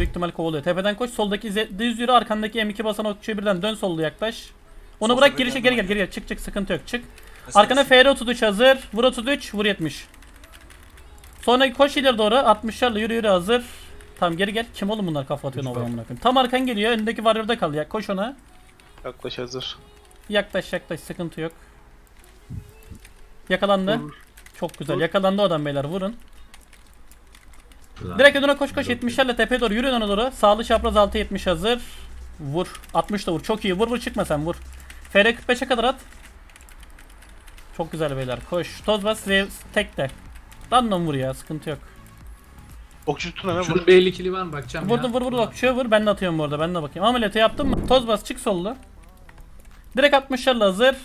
Büyük ihtimal kovalıyor. Tepeden koş. Soldaki Z- düz yürü. Arkandaki M2 basan okçuya birden dön sollu yaklaş. Onu Sol bırak girişe geri gel geri gel. Çık çık sıkıntı yok. Çık. Mesela Arkana FR 33 hazır. Vur 33. Vur 70. Sonra koş ileri doğru. 60'larla yürü yürü hazır. Tamam geri gel. Kim oğlum bunlar kafa atıyor novaya amına. Tam arkan geliyor. Önündeki warrior'da kal ya. Koş ona. Yaklaş hazır. Yaklaş yaklaş sıkıntı yok. Yakalandı. Çok güzel. Yakalandı o adam beyler vurun. Güzel. Direkt önüne koş koş 70'lerle tepeye doğru yürüyün ona doğru. Sağlı çapraz 6 70 hazır. Vur. 60 da vur. Çok iyi. Vur vur çıkma sen vur. FR 45'e kadar at. Çok güzel beyler. Koş. Toz bas ve tek de. Random vur ya. Sıkıntı yok. Okçu tutun hemen Şunun vur. bir 50 kili var mı bakacağım ya. Vurdum vur vur bak şöyle vur. Ben de atıyorum bu arada. Ben de bakayım. Ameliyatı yaptım mı? Toz bas çık sollu. Direkt 60'larla hazır.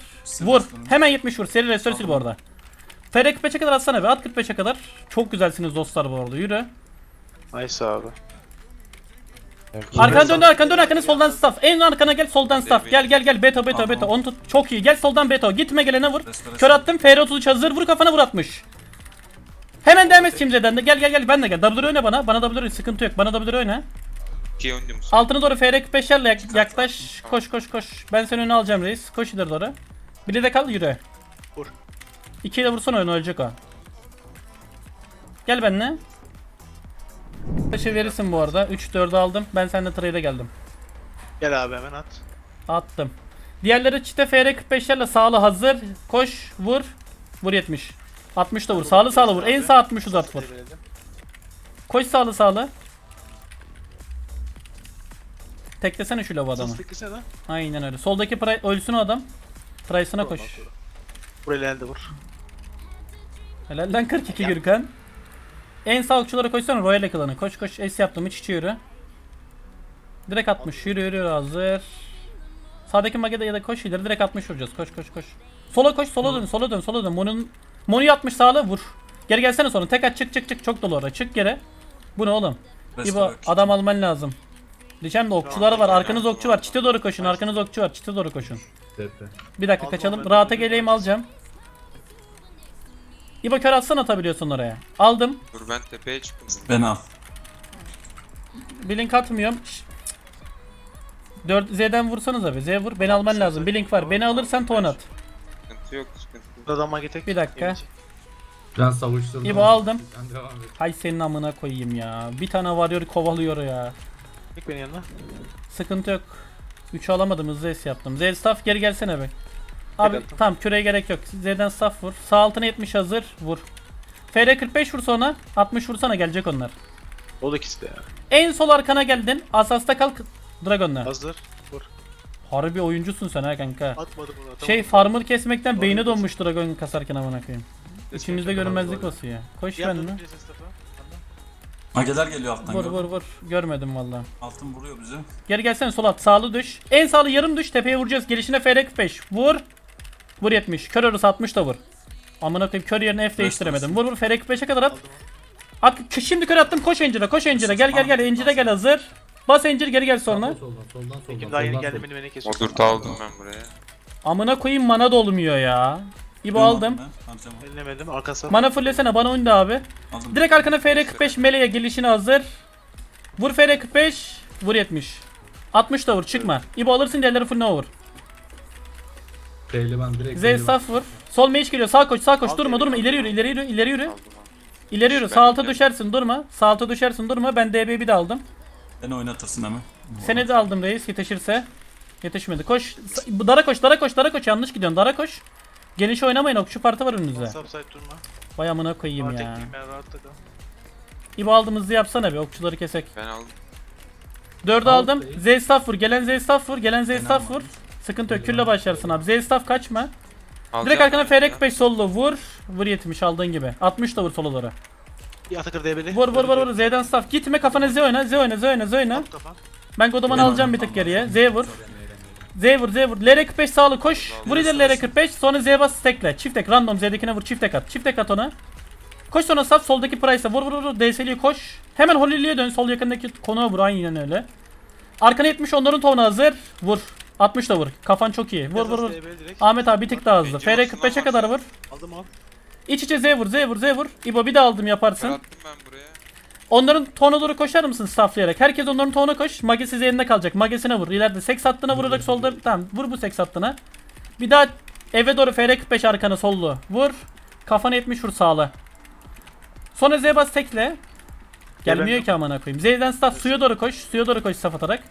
Vur. Hemen 70 vur. Seri restore sil bu arada. FR 45'e kadar atsana be. At 45'e kadar. Çok güzelsiniz dostlar bu arada. Yürü. Nice abi. Arkana dön arkana dön arkana soldan staff. En arkana gel soldan staff. Gel gel gel beta beta Tamam. beta. Onu tut. Çok iyi. Gel soldan beta. Gitme gelene vur. Kör attım. FR 33 hazır. Vur kafana vur atmış. Hemen devam et kimseden de. Gel gel gel ben de gel. W oyna bana. Bana W oyna. Sıkıntı yok. Bana W oyna. Altına doğru FR 45'lerle yak- yaklaş. Koş koş koş. Ben seni öne alacağım reis. Koş ileri doğru. Bir de kal yürü. Vur. İkiyi de vursana oyunu ölecek o. Gel benimle. Taşı verirsin bu arada. 3-4'ü aldım. Ben seninle trade'e geldim. Gel abi hemen at. Attım. Diğerleri çite FR 45'lerle sağlı hazır. Koş, vur. Vur 70. 60 da vur. Sağlı sağlı vur. En sağ 60 uzat vur. Koş sağlı sağlı. Teklesene şu lavu adamı. Teklesene lan. Aynen öyle. Soldaki pri ölsün o adam. Price'ına koş. Buraya elde vur. Helal lan 42 Gürkan. En sağ okçulara koşsana Royal Ekılan'ı. Koş koş. Es yaptım. İç içi yürü. Direkt 60. Yürü yürü hazır. Sağdaki magede ya da koş ileri direkt 60 vuracağız. Koş koş koş. Sola koş sola dön sola dön sola dön. Mon'un Mon'u 60 sağla vur. Geri gelsene sonra. Tek at çık çık çık. Çok dolu orada. Çık geri. Bu ne oğlum? İbo adam alman lazım. Diyeceğim de okçuları var. Arkanız okçu var. Çite doğru koşun. Arkanız okçu var. Çite doğru koşun. Bir dakika kaçalım. Rahata geleyim alacağım. İbo kör atsana atabiliyorsun oraya. Aldım. Dur ben tepeye çıktım. Beni al. Blink atmıyorum. Şşş. 4 Z'den vursanız abi. Z vur. Beni alman lazım. Blink var. Beni alırsan ton at. Sıkıntı yok sıkıntı yok. Buradan mage tek. Bir dakika. Ben savuşturdum. İbo aldım. Sen devam et. Hay senin amına koyayım ya. Bir tane varıyor kovalıyor ya. Tek benim yanına. Sıkıntı yok. 3 alamadım hızlı S yaptım. Z staff geri gelsene be. Abi attım. tamam küreye gerek yok. Z'den staff vur. Sağ altına 70 hazır. Vur. FR 45 vur sonra. 60 vursana gelecek onlar. O da ikisi de ya. En sol arkana geldin. Asasta kalk Dragon'la. Hazır. Vur. Harbi oyuncusun sen ha kanka. Atmadım onu atamadım. Şey farmer kesmekten beyni donmuş Dragon kasarken amına koyayım. İçimizde görünmezlik basıyor. Koş Yan benimle. dönün bir ses tarafa. Mageler geliyor alttan. Vur gördün vur mü? vur. Görmedim valla. Altın vuruyor bizi. Geri gelsene sol at. Sağlı düş. En sağlı yarım düş. Tepeye vuracağız. Gelişine FR 45. Vur. Vur 70. Kör arası 60 da vur. Amına koyayım kör yerine F değiştiremedim. Vur vur FR 45'e kadar at. At şimdi kör attım. Koş Encir'e. Koş Encir'e. Gel gel gel. Encir'e gel hazır. Bas Encir geri gel sonra. Soldan soldan soldan soldan. Ekim daha yeni geldi beni beni kesiyor. Modur'da aldım ben buraya. Amına koyayım mana dolmuyor ya. İbo aldım. Ellemedim arkası. Mana fullesene bana oyunda abi. Aldım. Direkt arkana FR45 meleğe gelişine hazır. Vur FR45. Vur 70. 60 da vur çıkma. İbo alırsın diğerleri full no vur. Şeyli ben direkt. Z şeyli staff vur. Sol mage geliyor sağ koş sağ koş Al durma durma ileri yürü ileri yürü ileri yürü. Aldım aldım. İleri yürü sağ alta düşersin durma. Sağ alta düşersin durma ben DB'yi de aldım. Beni oynatırsın hemen. Seni de aldım reis yetişirse. Yetişmedi koş. Bu Dara koş dara koş dara koş yanlış gidiyorsun dara koş. Geniş oynamayın okçu parti var önünüzde. Subside durma. Vay amına koyayım ya. değil kal. İbo aldığımızı yapsana bir okçuları kesek. Ben aldım. 4'ü Al aldım. reis. Z staff vur. Gelen Z staff vur. Gelen Z staff vur. Sıkıntı yok. Külle başlarsın abi. Z staff kaçma. Alacağım Direkt arkana ya. FR45 sollu vur. Vur 70 aldığın gibi. 60 da vur doğru. Bir Atakır DB'li. Vur vur vur vur. Z'den staff. Gitme kafana Z oyna. Z oyna. Z oyna. Z oyna. At. Ben Godoman Benim alacağım bir tık geriye. Z vur. Z vur. Z vur. LR45 sağlı koş. Vur ileri LR45. Sonra Z bas stekle. Çift tek. Random Z'dekine vur. Çift tek at. Çift tek at ona. Koş sonra saf soldaki Price'a vur vur vur DS'liye koş. Hemen Holy'liye dön sol yakındaki konuğa vur aynen öyle. Arkana 70 onların tonu hazır. Vur. 60 da vur. Kafan çok iyi. Vur vur vur. Ahmet abi bir tık daha hızlı. FR olsun 45'e ama kadar vur. Aldım al. İç içe Z vur Z vur Z vur. İbo bir de aldım yaparsın. attım ben buraya. Onların tona doğru koşar mısın stafflayarak? Herkes onların tona koş. Magesi elinde kalacak. Magesine vur. İleride seks hattına vurarak solda. Tamam vur bu seks hattına. Bir daha eve doğru FR45 arkana sollu. Vur. Kafana 70 vur sağla. Sonra Z bas tekle. Gelmiyor ki amına koyayım. Z'den staff suya doğru koş. Suya doğru koş staff atarak.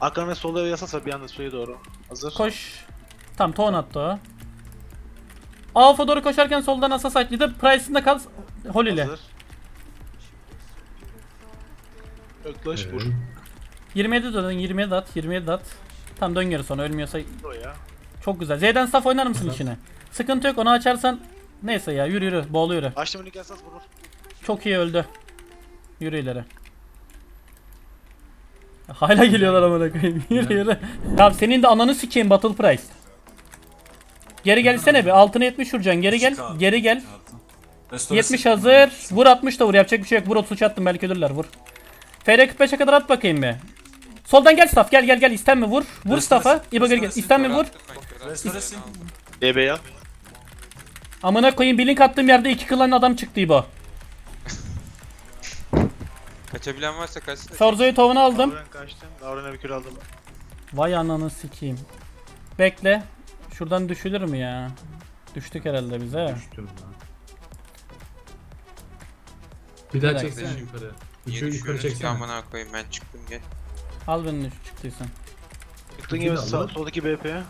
Arkadan ve solda yasasa bir anda suya doğru. Hazır. Koş. Tam ton attı o. Alfa doğru koşarken soldan asas açtı. Price'ında kal. Hol ile. Hazır. Yaklaş vur. Evet. 27 dön. 27 at. 27 at. Tam dön geri sonra ölmüyorsa Buraya. çok güzel. Z'den staff oynar mısın içine? Sıkıntı yok onu açarsan neyse ya yürü yürü boğulu yürü. Açtım önlük yasas vurur. Çok iyi öldü. Yürü ileri. Hala geliyorlar amına koyayım. Yürü yürü. Tamam senin de ananı sikeyim Battle Price. Geri gelsene bir. Altına 70 vuracaksın. Geri gel. Geri gel. Restore 70 sil. hazır. Vur 60 da vur. Yapacak bir şey yok. Vur 33 attım belki ölürler. Vur. FR 45'e kadar at bakayım bir. Soldan gel staff. Gel gel gel. İstenme vur. Vur Restore staff'a. İbo geri gel. Sil. İstenme vur. DB yap. Amına koyayım bir link attığım yerde iki klan adam çıktı İbo. Kaçabilen varsa kaçsın. Forza'yı tovunu aldım. Davran kaçtım. Davran'a bir kür aldım. Vay ananı sikeyim. Bekle. Şuradan düşülür mü ya? Düştük herhalde bize. Düştüm lan. Bir daha Bir dakika. çeksene yukarı. Niye Üçü yukarı ki çeksene. amına koyayım ben çıktım gel. Al beni düş çıktıysan. Üçü gibi de sağ, aldım. soldaki BP'ye. Hı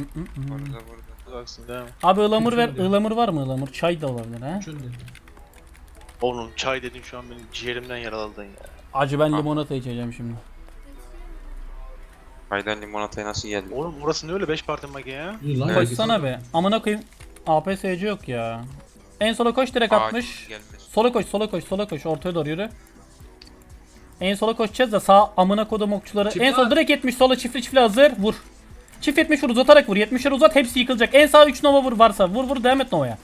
hı hı. Orada burada. Baksın devam. Abi ılamur ver. Ilamur var mı ılamur? Çay da olabilir ha. Üçünü de. Oğlum çay dedim şu an benim ciğerimden yaraladın ya. Acı ben limonata içeceğim şimdi. Aydan limonataya nasıl geldi? Oğlum burası ne öyle 5 parti mage ya? İyi lan. Koşsana be. Amına koyayım. APSC yok ya. En sola koş direkt 60. gelmez. Sola koş, sola koş, sola koş. Ortaya doğru yürü. En sola koşacağız da sağ amına kodum okçuları. En sol var. direkt 70 sola çiftli çiftli hazır. Vur. Çift 70 vur uzatarak vur. 70'leri uzat hepsi yıkılacak. En sağ 3 nova vur varsa. Vur vur devam et novaya.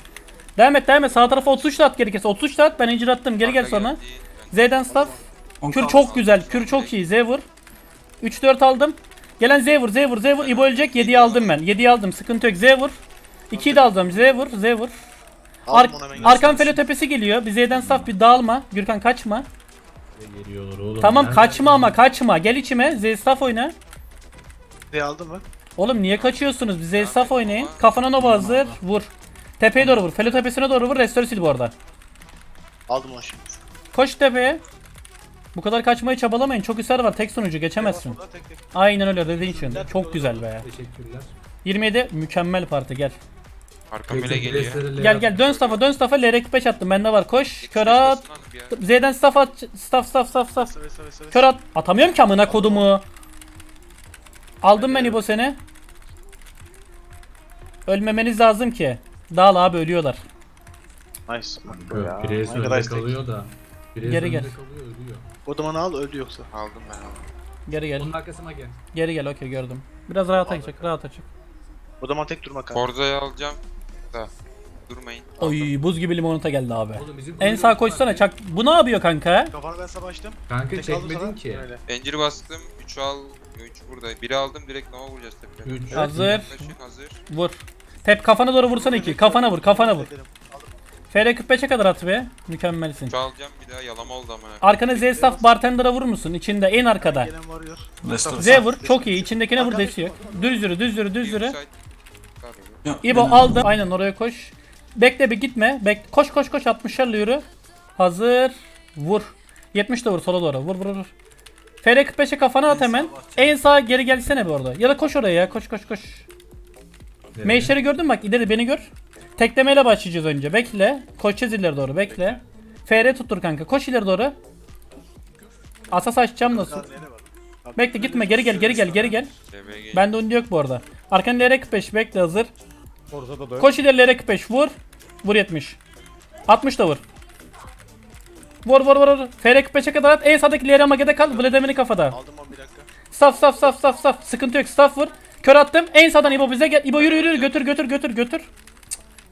Devam et devam et. Sağ tarafa 33 da at gerekirse. 33 da at. Ben incir attım. Geri gel sonra. Z'den staff. Kür çok güzel. Kür çok iyi. Z vur. 3-4 aldım. Gelen Z vur. Z vur. Z vur. İbo ölecek. 7'yi aldım ben. 7'yi aldım. Sıkıntı yok. Z vur. 2'yi de aldım. Z vur. Z vur. Ar Arkan Felo tepesi geliyor. Bir Z'den staff bir dağılma. Gürkan kaçma. Geliyorlar oğlum. Tamam kaçma ama kaçma. Gel içime. Z staff oyna. Ne aldın mı? Oğlum niye kaçıyorsunuz? Bir Z staff oynayın. Kafana nova hazır. Vur. Tepeye doğru vur. Felo tepesine doğru vur. Restore sil bu arada. Aldım onu şimdi. Koş tepeye. Bu kadar kaçmayı çabalamayın. Çok ısrar var. Tek sonucu geçemezsin. Solda tek tek. Aynen öyle Redemption. Çok güzel be. Teşekkürler. 27 mükemmel parti gel. Arkam bile geliyor. Gel gel dön staff'a dön staff'a LR 45 attım bende var koş. Kör at. Z'den staff at. Staff staff staff staff. Save. Kör at. Atamıyorum ki amına kodumu. Aldım ben İbo seni. Ölmemeniz lazım ki. Dağıl abi ölüyorlar. Nice. Yok, Pires Ne önde kalıyor da. Pires Geri önde gel. kalıyor ölüyor. Al öldü yoksa. Aldım ben. Geri gel. Onun arkasına gel. Geri gel okey gördüm. Biraz rahat açık rahat açık. O zaman tek durma kanka. Forza'yı alacağım. Da. Durmayın. Oy buz gibi limonata geldi abi. Oğlum bizim En sağ koşsana çak. Bu ne yapıyor kanka? Kafanı ben sabah açtım. Kanka Tek aldım çekmedin sana. ki. Öyle. Encir bastım. 3 al. 3 burada. Biri aldım direkt nova vuracağız. Üç. Hazır. Hazır. Vur. Tep kafana doğru vursana iki. Kafana vur kafana vur. Dedim. Aldım. FR 45'e kadar at be. Mükemmelsin. 3 alacağım bir daha yalama oldu amına. Arkana Z staff bartender'a vurur musun? İçinde en arkada. Gelen varıyor. Restore Z vur. Çok iyi. İçindekine vur desi yok. Düz yürü düz yürü düz yürü. İbo aldım. Aynen oraya koş. Bekle bir gitme. Bek koş koş koş 60'larla yürü. Hazır. Vur. 70 de vur sola doğru. Vur vur vur. FR 45'e kafana at hemen. En sağa geri gelsene bir orada. Ya da koş oraya ya. Koş koş koş. Meşleri gördün mü bak ileri beni gör. Teklemeyle başlayacağız önce. Bekle. Koşacağız ileri doğru. Bekle. FR tuttur kanka. Koş ileri doğru. Asas açacağım nasıl? Bekle gitme geri gel geri gel geri gel. Bende undi yok bu arada. Arkan LR 45 bekle hazır. Da. Koş ileri LR 45 vur. Vur 70. 60 da vur. Vur vur vur. vur. FR 45'e kadar at. En sağdaki LR magede kal. Vladimir'i kafada. Aldım onu bir dakika. Staff staff staff staff staff. Sıkıntı yok staff vur. Kör attım. En sağdan İbo bize gel. İbo yürü yürü götür götür götür götür. Cık.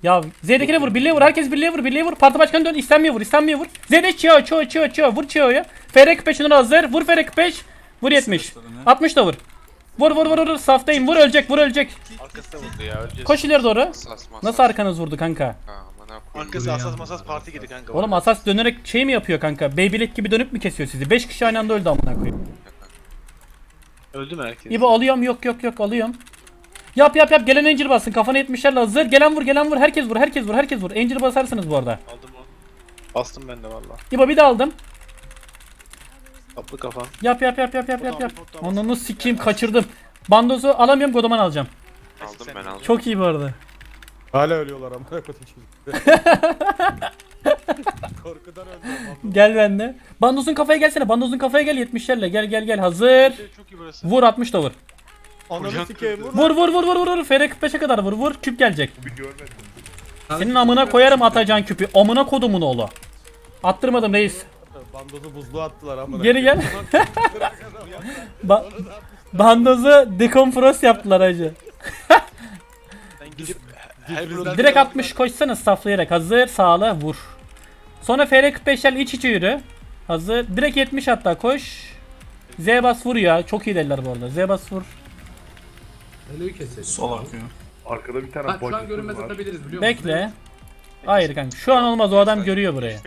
Ya Z'dekine vur, birliğe vur, herkes birliğe vur, birliğe vur. Parti başkanı dön, istenmiyor vur, istenmiyor vur. Z'de çiğ, çiğ, çiğ, çiğ, vur. FR 45 numara hazır, vur FR 45. Vur 70. 60 da vur. Vur vur vur vur, saftayım, vur ölecek, vur ölecek. Arkası da vurdu ya öleceğiz. Koş ileri doğru. Nasıl arkanız vurdu kanka? Arkası asas masas parti gibi kanka. Oğlum asas dönerek şey mi yapıyor kanka? Beyblade gibi dönüp mü kesiyor sizi? 5 kişi aynı anda öldü amına koyayım. Öldü mü herkes? İbo alıyorum yok yok yok alıyorum. Yap yap yap gelen Angel bassın kafana 70'lerle hazır. Gelen vur gelen vur herkes vur herkes vur herkes vur. Angel basarsınız bu arada. Aldım o. Bastım ben de valla. İbo bir de aldım. Kaplı kafam. Yap yap yap yap yap yap yap. Onu sikeyim kaçırdım. Bandozu alamıyorum Godoman alacağım. Aldım ben aldım. Çok iyi bu arada. Hala ölüyorlar ama. Korkudan öldüm. Gel bende. Bandozun kafaya gelsene. Bandozun kafaya gel 70'lerle. Gel gel gel hazır. Çok iyi burası. Vur 60 da vur. Ananı Kucak sikeyim vur. Vur vur vur vur vur vur. FR 45'e kadar vur. Vur küp gelecek. Senin amına koyarım atacağın küpü. Amına kodumun oğlu. Attırmadım reis. Bandozu buzluğa attılar ama. Geri gel. Ba bandozu dekomfrost yaptılar hacı. Direkt 60 koşsana stafflayarak. Hazır sağla vur. Sonra FR 45'ler iç içe yürü. Hazır. Direkt 70 hatta koş. Z bas vur ya. Çok iyi dediler bu arada. Z bas vur. Öyle keselim. Sol akıyor. Arkada bir tane Bak şu an görünmez var. atabiliriz biliyor musun? Bekle. Hayır kanka. Şu an olmaz. O adam görüyor burayı.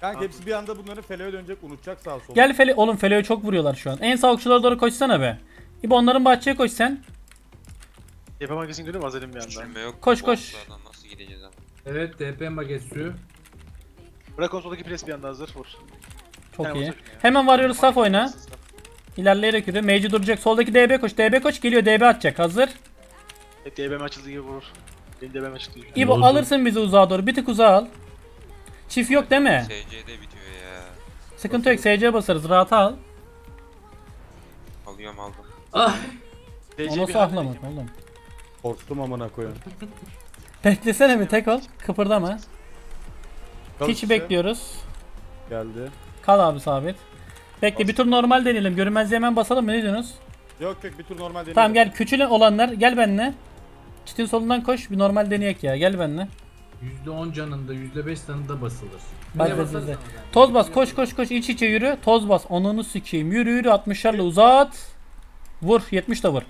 Kanka hepsi bir anda bunların feleğe dönecek unutacak sağ sol. Gel Feli. Oğlum Feli'ye çok vuruyorlar şu an. En sağ okçulara doğru koşsana be. İbo onların bahçeye koş sen. Yapamam kesin görüyor Azel'in bir anda? Koş, koş. Nasıl gideceğiz ama. Evet TP Magetsu. Bırak konsoldaki pres bir anda hazır vur. Çok Hemen iyi. ya. Hemen varıyoruz staff oyna. İlerleyerek yürü. Mage duracak. Soldaki DB koş. DB koş. Geliyor. DB atacak. Hazır. Hep DB'm açıldığı gibi vurur. Benim DB'm açıldığı gibi. İbo oldu? alırsın bizi uzağa doğru. Bir tık uzağa al. Çift yok değil mi? SC'de bitiyor ya. Sıkıntı yok. SC basarız. Rahat al. Alıyorum aldım. Ah. DC O bir nasıl hamle ahlamak diyeceğim. oğlum? Korktum amına koyayım. Beklesene bir tek ol. Kıpırdama. Kal işte. bekliyoruz. Geldi. Kal abi sabit. Bekle bir tur normal deneyelim. Görünmezliği hemen basalım mı? Ne diyorsunuz? Yok yok bir tur normal deneyelim. Tamam gel. Küçülü olanlar gel benimle. Çitin solundan koş. Bir normal deneyek ya. Gel benimle. %10 canında %5 canında basılır. Bak bizde. basarsan- Toz bas koş koş koş iç içe yürü. Toz bas. Onunu sikeyim. Yürü yürü 60'larla uzat. Vur 70 de vur.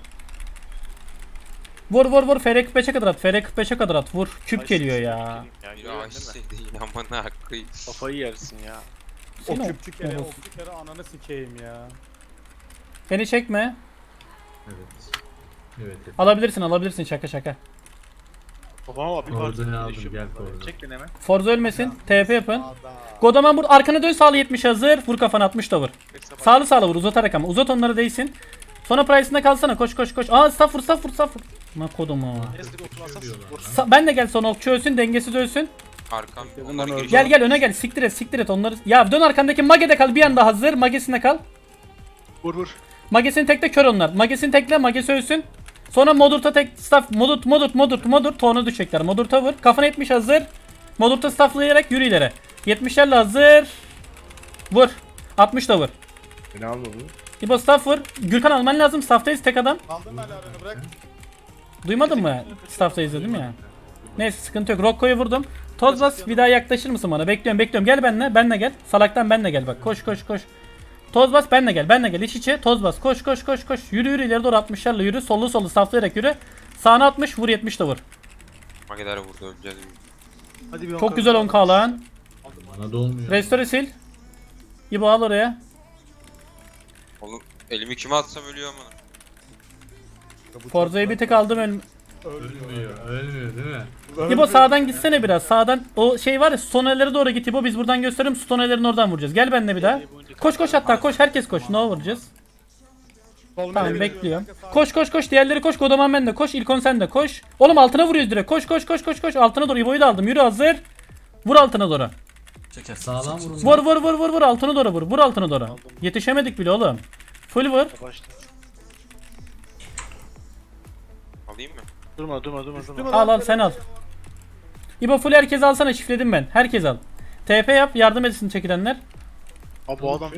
Vur vur vur. FR 45'e kadar at. FR 45'e kadar at. Vur. Küp geliyor siktir ya. Ya, yine amına hakkıyım. Kafayı yersin ya. O Seni- küpçü kere o küpçü kere ananı sikeyim ya. Beni çekme. Evet. Evet. evet. Alabilirsin alabilirsin şaka şaka. Kafama bak bir Orada parça ne aldım, gel orada. Çek beni hemen. Forza ölmesin. TP yapın. Godaman vur. Arkana dön sağlı 70 hazır. Vur kafana 60 da vur. Sağlı sağlı vur uzatarak ama. Uzat onları değsin. Sonra price'ında kalsana. Koş koş koş. Aa staff vur staff vur staff vur. Ma kodumu. Asas vur. Sa- ben de gel sonra okçu ölsün dengesiz ölsün. Arkam onları ben gireceğim. Gel gel öne gel. Siktir et siktir et onları. Ya dön arkandaki Mage'de kal. Bir anda hazır. Mage'sinde kal. Vur vur. Magesini tekle kör onlar. Magesini tekle Magesi ölsün. Sonra Modurt'a tek staff Modurt Modurt Modurt Modurt Tonu düşecekler. Modurt'a vur. Kafana 70 hazır. Modurt'a stafflayarak yürü ileri. 70'lerle hazır. Vur. 60 da vur. Beni alma bu. İbo staff vur. Gürkan alman lazım. Staff'tayız tek adam. Aldın mı alarını bırak. Duymadın mı? Staff'tayız dedim ya. Neyse sıkıntı yok. Rocco'yu vurdum. Toz bas bir daha yaklaşır mısın bana? Bekliyorum bekliyorum. Gel benimle. Benle gel. Salaktan benle gel bak. Koş koş koş. Toz bas benle gel. Benle gel. İç içe. Toz bas. Koş koş koş koş. Yürü yürü ileri doğru 60'larla yürü. Sollu sollu saflayarak yürü. Sağına 60 vur 70 de vur. Mageler vurdu öleceğiz. Hadi bir Çok güzel 10k lan. Bana da olmuyor. Restore sil. İbo al oraya. Oğlum elimi kime atsam ölüyor Forza'yı bir tek aldım önüm. Ölmüyor. Ölmüyor değil mi? İbo sağdan gitsene biraz. Sağdan o şey var ya stonelere doğru git İbo. Biz buradan gösteriyorum. Stonelerin oradan vuracağız. Gel benimle bir daha. Koş koş hatta koş. Herkes koş. Ne vuracağız? Tamam bekliyorum. Koş koş koş diğerleri koş Godoman ben de koş İlkon sen de koş. Oğlum altına vuruyoruz direkt. Koş koş koş koş koş altına doğru İbo'yu da aldım. Yürü hazır. Vur altına doğru. Çeker. Sağlam vurun. Vur vur vur vur vur altına doğru vur. Vur altına doğru. Yetişemedik bile oğlum. Full vur. Alayım mı? Durma durma durma durma. Al al sen al. İbo full herkes alsana çiftledim ben. Herkes al. TP yap yardım etsin çekilenler. Abi bu adam 100